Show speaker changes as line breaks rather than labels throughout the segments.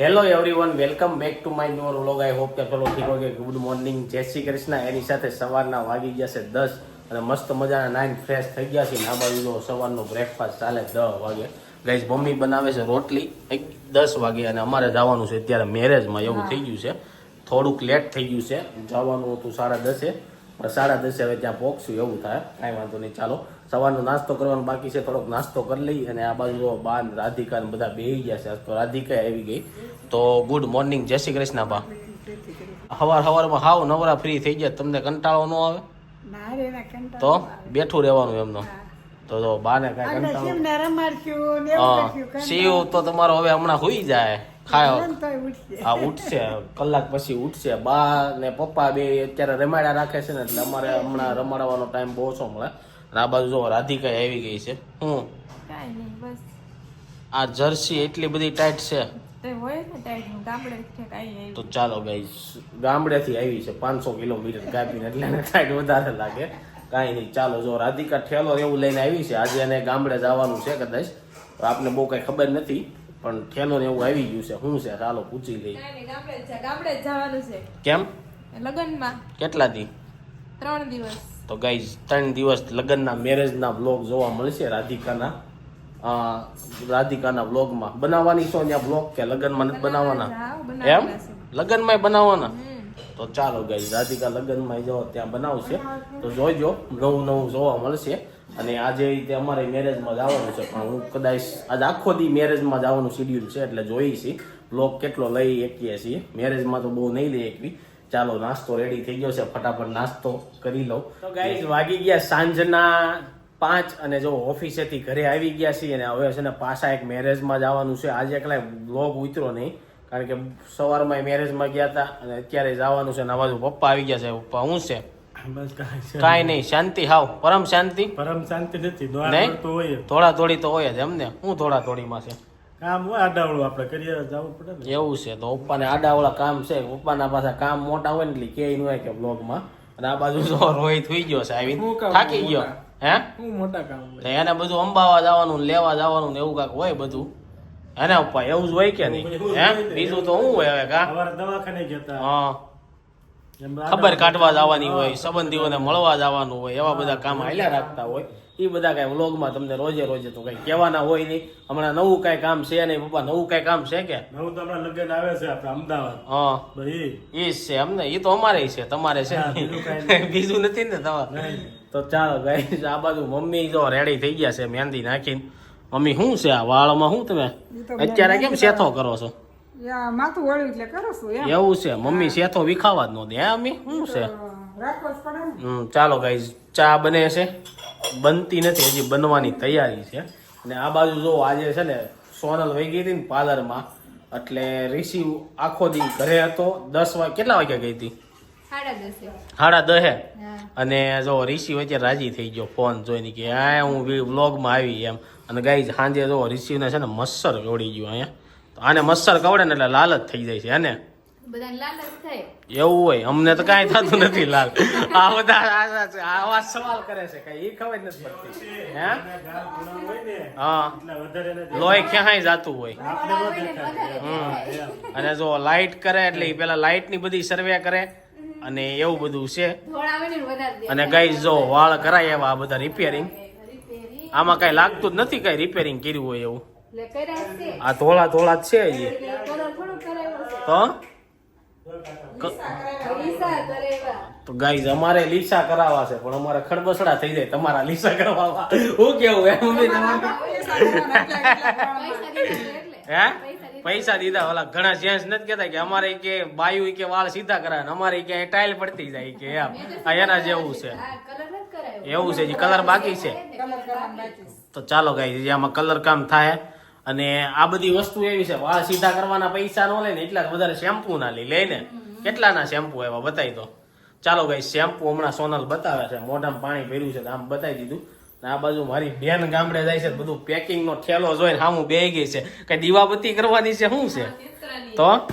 Hello everyone welcome back to my new vlog I hope કે ચલો ઠીક હોય કે ગુડ મોર્નિંગ જય શ્રી કૃષ્ણ. એની સાથે સવારના વાગી ગયા છે દસ અને મસ્ત મજાના નાઇન ફ્રેશ થઈ ગયા છે. આ બાજુ સવારનો બ્રેકફાસ્ટ ચાલે દસ વાગે. ગઈશ મમ્મી બનાવે છે રોટલી એક દસ વાગે અને અમારે જવાનું છે અત્યારે મેરેજમાં એવું થઈ ગયું છે. થોડુંક લેટ થઈ ગયું છે. જવાનું હતું સાડા દસે. પણ સાડા દસે હવે ત્યાં પહોંચશું એવું થાય. કાંઈ વાંધો નહીં ચાલો. સવારનો નાસ્તો કરવાનો બાકી છે થોડોક નાસ્તો કરી લઈ અને આ બાજુ બા રાધિકા બધા બેહી ગયા છે. તો રાધિકા આવી ગઈ. તો ગુડ મોર્નિંગ જય શ્રી કૃષ્ણ બા. સવાર સવારમાં હાવ નવરા ફ્રી થઈ ગયા. તમને કંટાળો ન આવે? તો બેઠું રહેવાનું એમનો. તો બાને કાંઈ
આપણે
કંટાળો. શિવ તો તમારો હવે હમણાં હોઈ જાય. ખાયો.
હા ઉઠશે.
કલાક પછી ઉઠશે. બા ને પપ્પા બે અત્યારે રમાડ્યા રાખે છે ને એટલે અમારે હમણાં રમાડવાનો ટાઈમ બહુ ઓછો મળે. આ બાજુ જો રાધિકા આવી ગઈ છે. હું આ જર્સી એટલી બધી ટાઈટ છે.
તો
ચાલો ગાઈસ ગામડેથી આવી છે પાંચસો કિલોમીટર કાપીને એટલે ટાઈટ વધારે લાગે. કાંઈ નહીં ચાલો જો રાધિકા ઠેલો એવું લઈને આવી છે. આજે એને ગામડે જવાનું છે કદાચ. આપને બહુ કાંઈ ખબર નથી. પણ ઠેલો ને એવું આવી ગયું છે. શું છે? ચાલો પૂછી લઈ
ગામડે જ ગામડે જ જવાનું છે.
કેમ?
લગ્નમાં.
કેટલા દી?
ત્રણ દિવસ.
તો ગાઈઝ ત્રણ દિવસ લગ્નના મેરેજના બ્લોગ જોવા મળશે રાધિકાના. રાધિકાના બ્લોગમાં બનાવવાની છો ત્યાં બ્લોગ કે લગ્નમાં નથી બનાવવાના એમ. લગ્નમાં બનાવવાના. તો ચાલો ગાઈઝ રાધિકા લગ્નમાં જો ત્યાં બનાવશે. તો જોઈજો નવું નવું જોવા મળશે. અને આજે રીતે અમારે મેરેજમાં જવાનું છે, પણ હું કદાચ આજ આખો દી મેરેજમાં જવાનું શેડ્યુલ છે, એટલે જોઈ છીએ બ્લોક કેટલો લઈ શકીએ છીએ. મેરેજમાં તો બહુ નહીં લઈ શકવી. ચાલો, નાસ્તો રેડી થઈ ગયો છે, ફટાફટ નાસ્તો કરી લઉં. તો ગાઈઝ વાગી ગયા સાંજના પાંચ અને જો ઓફિસેથી ઘરે આવી ગયા છીએ અને હવે છે ને પાછા એક મેરેજમાં જવાનું છે. આજે એકલા બ્લોગ ઉતરો નહીં. કારણ કે સવારમાં મેરેજમાં ગયા હતા અને અત્યારે જવાનું છે નવા પપ્પા આવી ગયા છે. પપ્પા હું છે?
કાંઈ
નહીં. શાંતિ હાવ. પરમ શાંતિ?
પરમ શાંતિ નથી? તો હોય.
થોડા થોડી તો હોય જ એમને હું થોડા થોડીમાં છે?
કામ હોય આડાવળું આપણે કરીએ જવું પડે
એવું છે તો પપ્પાને આડાવાળા કામ છે. પપ્પાના પાછા કામ મોટા હોય ને એટલે કે હોય કે બ્લોગમાં અને આ બાજુ જો રોહિત થઈ ગયો છે
આવી
થાકી ગયો. હે?
મોટા કામ
એને બધું અંબાવા જવાનું લેવા જવાનું ને એવું કાંક હોય બધું. એને પપ્પા એવું જ હોય કે નહીં? હે? બીજું તો શું હોય હવે કા?
દવાખાને જતા
હા. ખબર કાઢવા જવાની હોય સંબંધીઓને મળવા જવાનું હોય એવા બધા કામ હાલ્યા રાખતા હોય. એ બધા કઈ વ્લોગમાં તમને રોજે રોજે તો કઈ કહેવાના હોય નહીં. હમણાં નવું કઈ કામ છે નહીં પપ્પા નવું કઈ કામ છે કે?
નવું તો હમણાં લગ્ન આવે છે આપણે અમદાવાદ.
હા. એ જ છે અમને એ તો અમારે છે તમારે છે.
બીજું
નથી ને તમારે. તો ચાલો ગાઈસ આ બાજુ મમ્મી જો રેડી થઈ ગયા છે મહેંદી નાખીને. મમ્મી શું છે આ વાળમાં શું તમે? અત્યારે કેમ સેથો કરો છો?
માથું વળ્યું એટલે કરું છું
એવું છે મમ્મી સેથો વિખાવા જ ન દે હે મમ્મી શું છે? હમ ચાલો ગાઈઝ ચા બને છે. બનતી નથી હજી બનવાની તૈયારી છે. અને આ બાજુ જો આજે છે ને સોનલ વહી ગઈ હતી ને પાર્લરમાં એટલે રિસીવ આખો દી ઘરે હતો. દસ વાગે કેટલા વાગ્યા ગઈ હતી?
સાડા
દહે અને જો રિસીવ અત્યારે રાજી થઈ ગયો ફોન જોઈને કે હા હું વ્લોગમાં આવી એમ. અને ગાય સાંજે જો રિસીવને છે ને મચ્છર કવડી ગયું અહીંયા. તો આને મચ્છર કવડે ને એટલે લાલ જ થઈ જાય છે હે ને?
બધાને લાલચ થાય.
એવું હોય અમને તો કાંઈ થતું નથી લાલ. આ બધા આવા સવાલ કરે છે કઈ એ ખબર નથી પડતી. હે?
એને
લોહી ક્યાંય જાતું હોય. અને જો લાઈટ કરે એટલે એ પેલા લાઈટની બધી સર્વે કરે. અને એવું બધું છે. અને ગાઈ જો વાળ કરાય એવા આ બધા રિપેરિંગ
રિપેરી
આમાં કઈ લાગતું જ નથી કઈ રિપેરિંગ કર્યું હોય એવું. આ ધોળા ધોળા જ છે હજી. તો ગાઈઝ અમારે લીસા કરાવવા છે પણ અમારે ખડબસડા થઈ જાય તમારા લીસા કરાવવા હું કેવું મમ્મી તમારે
એટલે.
હે? પૈસા દીધા ઓલા ઘણા જેન્ટ્સ નથી કેતા કે અમારે કે બાયુ કે વાળ સીધા કરાવે ને અમારે કે ટાઈલ પડતી જાય કે એમ. આ એના જેવું છે. એવું છે જે કલર બાકી છે. તો ચાલો ગાઈ આમાં કલર કામ થાય અને આ બધી વસ્તુ એવી છે વાળ સીધા કરવાના પૈસા નો લે ને એટલા વધારે શેમ્પુ ના લઈ લે ને? કેટલાના શેમ્પુ એવા બતાવી દો. ચાલો ગાઈ શેમ્પુ હમણાં સોનલ બતાવે છે. મોઢામાં પાણી ભર્યું છે તો આમ બતાવી દીધું. આ બાજુ મારી બેન ગામડે જાય છે બધું પેકિંગ નો ઠેલો જોઈને હામું બે ગઈ છે. કઈ દીવાબત્તી કરવાની છે શું છે? તો?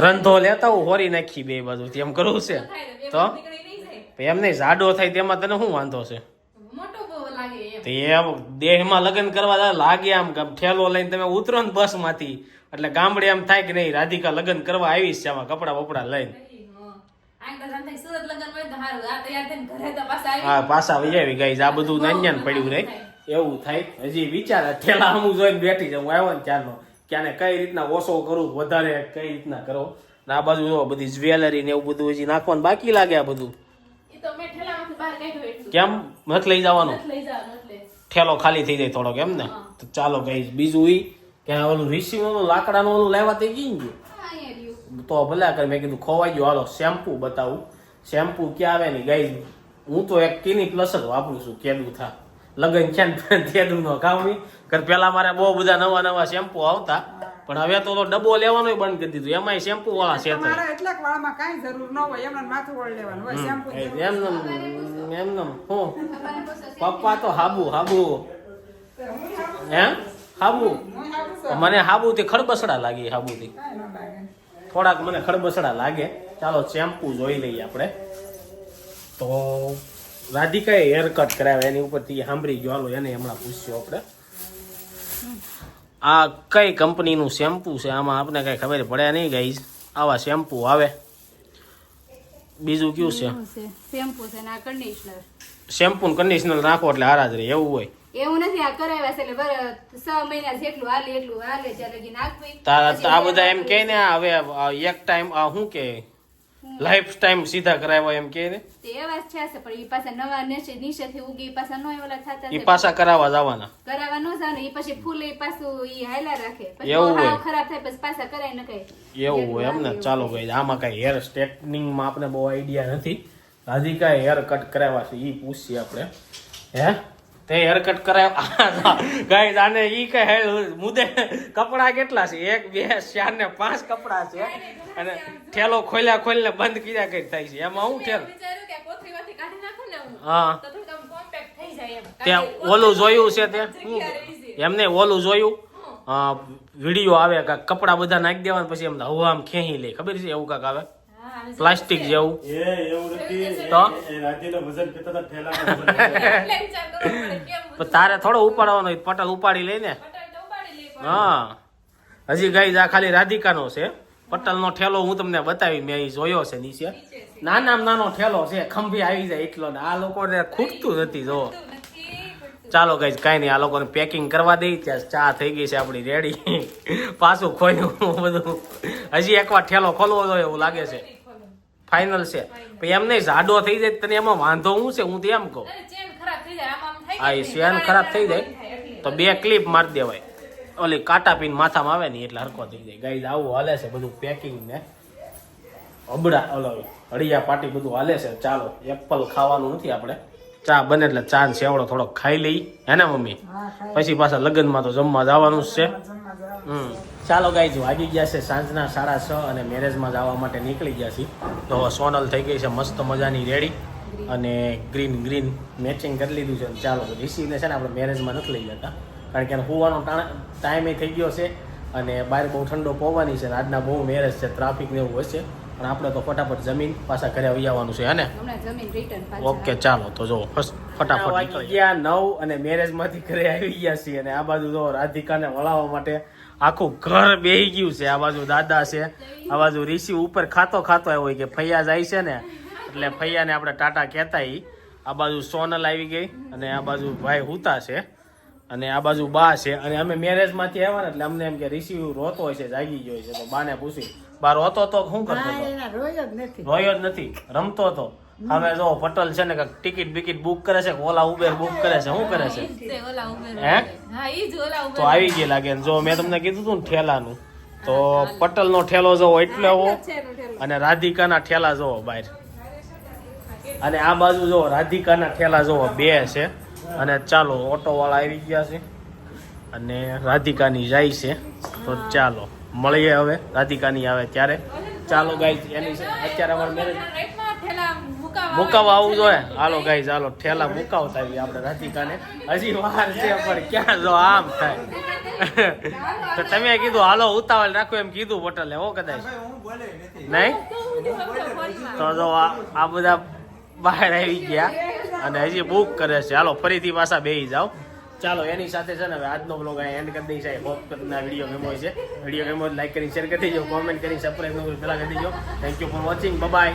રંધો લેતા હું હોરી નાખી બે બાજુ એમ કરવું છે. તો એમ નહીં જાડો થાય તેમાં તને શું વાંધો છે?
એમ.
દેહમાં લગ્ન કરવા લાગે આમ ઠેલો લઈને તમે ઉતરો ને બસમાંથી. એટલે ગામડે એમ થાય કે નહીં રાધિકા લગ્ન કરવા આવીશ છે આમાં કપડા બપડા લઈને.
હં. પાછા આવી.
હા પાછા વહી આવી ગઈ આ બધું નાન્યાન પડ્યું રે એવું થાય. હજી વિચાર ઠેલા હું જોઈને બેઠી જાઉં. આવ્યો ને ત્યારનો. કે કઈ રીતના ઓછો કરું વધારે કઈ રીતના કરો. ને આ બાજુ બધી જ્વેલરી ને એવું બધું હજી નાખવાનું બાકી લાગે આ બધું. કેમ? નથી લઈ જવાનું. ઠેલો ખાલી થઈ જાય થોડોક એમ ને? તો ચાલો ગઈ બીજું ઈ કે ઓલું રિસીવ ઓલું લાકડાનું ઓલું લેવા તે ગઈ ગયું. તો ભલા કરે. મેં કીધું ખોવાઈ ગયો. હાલો શેમ્પુ બતાવું. શેમ્પુ ક્યાં આવે ને? ગઈ હું તો એક કિની પ્લસ જ વાપરું છું કેદું થા. લગન છે ને તેદું નો ખાવણી કર પેલા મારે બહુ બધા નવા નવા શેમ્પુ આવતા. પણ હવે તો ડબ્બો લેવાનો બંધ કરી દીધું. એમાંય શેમ્પુ વાળા છે
એટલે વાળમાં કાંઈ જરૂર ન હોય. એમને માથું ઓળ લેવાનું હોય શેમ્પુ જેવું.
એમ નમ એમ નમ હું. પપ્પા તો હાબુ હાબુ. હે હાબુ? મને હાબુ? હાબુથી ખડબસડા લાગી
ન લાગે.
થોડાક મને ખડબસડા લાગે. ચાલો શેમ્પુ જોઈ લઈએ આપણે. તો રાધિકાએ હેર કટ કરાવે એની ઉપરથી સાંભળી ગયો. હાલો એને હમણાં પૂછ્યું આપણે. આ કઈ કંપનીનું શેમ્પુ છે? આમાં આપણે કઈ ખબર પડે નહીં ગઈ આવા શેમ્પુ આવે. બીજું કયું છે?
શેમ્પુ છે ને કન્ડિશનર
શેમ્પુ ને કન્ડિશનર નાખો એટલે હારા જ રહે એવું હોય.
એવું નથી આ કરાવ્યા છે એટલે બર છ મહિના જેટલું હાલે એટલું હાલે ત્યાં લગી નાખવી.
તારા આ બધા એમ
નાખવી.
ને હવે એક ટાઈમ આ શું કે? લાઈફ ટાઈમ સીધા કરાવ્યા એમ કે ને?
તે એવા છે પણ એ પાછા નવા નીચેથી ઉગી પાછા નો ઓલા થતા
એ પાછા કરાવવા જવાના.
કરાવવા ન એ પછી ફૂલ પાછું એ હાયલા રાખે. પછી હાવ ખરાબ થાય પછી પાછા કરાય ન કઈ.
એવું હોય એમ ને ચાલો ગઈ આમાં કઈ હેર સ્ટ્રેટનિંગમાં આપણે બહુ આઈડિયા નથી. રાધિકા હેર કટ કરાવ્યા છે એ પૂછીએ આપણે. હે? તે હેરકટ કરાયો. ગાઈસ આને ઈ કે હે મુદ્દે કપડા કેટલા છે? એક બે ચાર ને પાંચ કપડા છે. અને ઠેલો ખોલ્યા ખોલીને બંધ કર્યા કઈ થાય છે. એમાં હું ઠેલ
હું.
ત્યાં ઓલું જોયું છે તે. એમને ઓલું જોયું? વીડિયો આવે કાંઈક કપડા બધા નાખી દેવાના પછી એમ હવા આમ ખેંચી લે. ખબર છે એવું કાંક આવી? પ્લાસ્ટિક જેવું.
એ એવું નથી.
તો?
વજન હતા
તારે થોડો ઉપાડવાનો પટલ ઉપાડી લઈ ને
બટાટા તો ઉપાડી લઈએ પણ.
હા. હજી ગાઈ આ ખાલી રાધિકાનો છે. પટલનો ઠેલો હું તમને બતાવી મેં જોયો છે નીચે. નાનામાં નાનો ઠેલો છે ખંભી આવી જાય એટલો ને. આ લોકોને ખૂટતું નથી જો. ચાલો ગઈ કાંઈ નહીં આ લોકોને પેકિંગ કરવા દઈ. ત્યાં ચા થઈ ગઈ છે આપણી રેડી પાછું ખોયું બધું. હજી એકવાર ઠેલો ખોલવો જોઈએ એવું લાગે છે. ફાઇનલ છે. પણ એમ નહીં જાડો થઈ જાય તને એમાં વાંધો હું છે? હું તો એમ કહું.
ગઈ
એ ચેન ખરાબ થઈ જાય. તો બે ક્લિપ મારી દેવાય. ઓલી કાટા પીન માથામાં આવે ને એટલે હરકો થઈ જાય. ગાઈ આવું હાલે છે બધું પેકિંગ ને. અબડા ઓલો હળિયા પાટી બધું હાલે છે. ચાલો એપલ ખાવાનું નથી આપણે. ચા બને એટલે ચા ને સેવડો થોડોક ખાઈ લઈ. હે ને મમ્મી? પછી પાછા લગ્નમાં તો જમવા જવાનું જ છે. હમ. ચાલો ગાઈઝ વાગી ગયા છે સાંજના સાડા છ અને મેરેજમાં જવા માટે નીકળી ગયા છીએ. તો સોનલ થઈ ગઈ છે મસ્ત મજાની રેડી અને ગ્રીન ગ્રીન મેચિંગ કરી લીધું છે. ચાલો રિસીવને છે ને આપણે મેરેજમાં નથી લઈ જતા. કારણ કે એને હોવાનો ટાઈમે થઈ ગયો છે અને બહાર બહુ ઠંડો પવવાની છે આજના બહુ મેરેજ છે ટ્રાફિક ને એવું હશે પણ આપણે તો ફટાફટ જમીન પાછા ઘરે આવી આવવાનું છે હે ઓકે ચાલો તો જો ફટાફટ ગયા નવ અને મેરેજમાંથી ઘરે આવી ગયા છીએ અને આ બાજુ જો રાધિકાને વળાવવા માટે આખું ઘર બેહી ગયું છે. આ બાજુ દાદા છે આ બાજુ ઋષિ ઉપર ખાતો ખાતો આવ્યો હોય કે ફૈયા જાય છે ને એટલે ફૈયાને આપણે ટાટા કહેતા આ બાજુ સોનલ આવી ગઈ અને આ બાજુ ભાઈ હુતા છે અને આ બાજુ બા છે. અને અમે મેરેજમાંથી આવ્યા ને એટલે અમને એમ કે ઋષિ રોતો હોય છે જાગી ગયો છે તો બાને પૂછી બા હતો તો શું કરતો
ના,
હતો?
જ નથી.
રોયો જ નથી. રમતો હતો. હવે જો પટલ છે ને કે ટિકિટ બિકિટ બુક કરે છે કે ઓલા ઉબેર બુક કરે છે શું કરે છે?
તે
હે?
હા ઈ જ ઓલા ઉમેર
તો આવી ગઈ લાગે ને. જો મેં તમને કીધું હતું ને ઠેલાનું તો પટલનો ઠેલો જોવો એટલો હો અને રાધિકાના ઠેલા જોવો બહાર. અને આ બાજુ જો રાધિકાના ઠેલા જોવો બે છે. અને ચાલો ઓટો વાળા આવી ગયા છે. અને રાધિકાની જાય છે. તો ચાલો. મળીએ હવે રાધિકાની આવે ત્યારે. ચાલો ગાઈ એની અત્યારે અમારે મેરેજ
મુકાવા
મુકાવા આવવું જોઈએ. હાલો ગાઈ ચાલો ઠેલા મુકાવતા આવીએ આપણે રાધિકાને. હજી વાર છે પણ ક્યાં જો આમ થાય. તો તમે કીધું હાલો ઉતાવળ રાખો. એમ કીધું પટેલે હો કદાચ. નહીં? તો જો આ આ બધા બહાર આવી ગયા અને હજી બુક કરે છે. હાલો ફરીથી પાછા બેસી જાઓ. ચાલો, એની સાથે છે ને હવે આજનો બ્લોગ અહીંયા એન્ડ કરી દઈશ. હોપ કે વીડિયો ગમ્યો છે વીડિયો ગમ્યો લાઈક કરી શેર કરી દેજો કોમેન્ટ કરી સબસ્ક્રાઈબ કરી પેલા કરી દેજો. Thank you for watching bye